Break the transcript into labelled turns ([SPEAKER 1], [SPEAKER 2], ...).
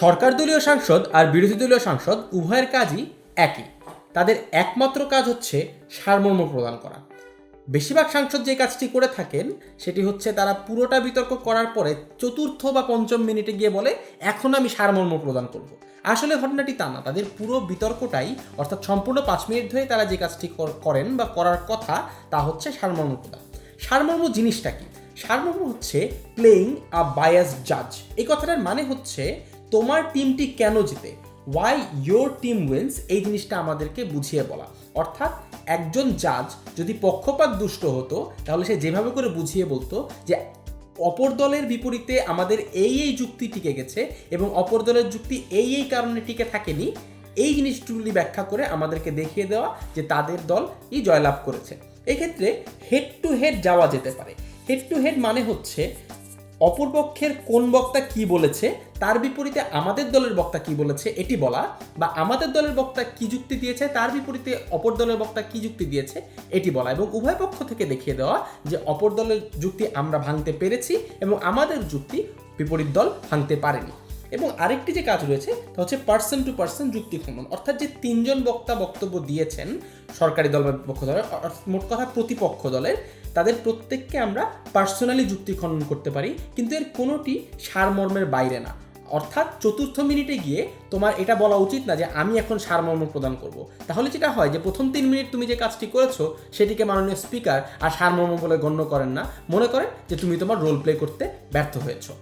[SPEAKER 1] সরকার দলীয় সাংসদ আর বিরোধী দলীয় সাংসদ উভয়ের কাজই একই। তাদের একমাত্র কাজ হচ্ছে সারমর্ম প্রদান করা। বেশিরভাগ সাংসদ যে কাজটি করে থাকেন, সেটি হচ্ছে তারা পুরোটা বিতর্ক করার পরে চতুর্থ বা পঞ্চম মিনিটে গিয়ে বলে, এখন আমি সারমর্ম প্রদান করব। আসলে ঘটনাটি তা না। তাদের পুরো বিতর্কটাই, অর্থাৎ সম্পূর্ণ পাঁচ মিনিট ধরে তারা যে কাজটি করেন বা করার কথা, তা হচ্ছে সারমর্ম প্রদান। সারমর্ম জিনিসটা কি? সারমর্ম হচ্ছে প্লেইং আ বায়াস জাজ এই কথাটার মানে হচ্ছে তোমার টিমটি কেন জিতে? ওয়াই ইয়োর টিম উইন্স এই জিনিসটা আমাদেরকে বুঝিয়ে বলা। অর্থাৎ একজন জাজ যদি পক্ষপাত দুষ্ট হতো, তাহলে সে যেভাবে করে বুঝিয়ে বলতো যে অপর দলের বিপরীতে আমাদের এই এই যুক্তি টিকে গেছে এবং অপর দলের যুক্তি এই এই কারণে টিকে থাকেনি, এই জিনিসগুলি ব্যাখ্যা করে আমাদেরকে দেখিয়ে দেওয়া যে তাদের দলই জয়লাভ করেছে। এক্ষেত্রে হেড টু হেড যাওয়া যেতে পারে। হেড টু হেড মানে হচ্ছে অপরপক্ষের কোন বক্তা কি বলেছে, তার বিপরীতে আমাদের দলের বক্তা কি বলেছে, এটি বলা, বা আমাদের দলের বক্তা কি যুক্তি দিয়েছে, তার বিপরীতে অপর দলের বক্তা কি যুক্তি দিয়েছে, এটি বলা এবং উভয় পক্ষ থেকে দেখিয়ে দেওয়া যে অপর দলের যুক্তি আমরা ভাঙতে পেরেছি এবং আমাদের যুক্তি বিপরীত দল ভাঙতে পারেনি। এবং আরেকটি যে কাজ রয়েছে, তা হচ্ছে পার্সন টু পার্সন যুক্তি খনন অর্থাৎ যে তিনজন বক্তা বক্তব্য দিয়েছেন সরকারি দল বা বিপক্ষ দলের মোট কথা প্রতিপক্ষ দলের, তাদের প্রত্যেককে আমরা পার্সোনালি যুক্তি খনন করতে পারি, কিন্তু এর কোনোটি সারমর্মের বাইরে না। অর্থাৎ চতুর্থ মিনিটে গিয়ে তোমার এটা বলা উচিত না যে আমি এখন সারমর্ম প্রদান করব। তাহলে যেটা হয় যে প্রথম তিন মিনিট তুমি যে কাজটি করেছ, সেটিকে মাননীয় স্পিকার আর সারমর্ম বলে গণ্য করেন না। মনে করেন যে তুমি তোমার রোল প্লে করতে ব্যর্থ হয়েছো।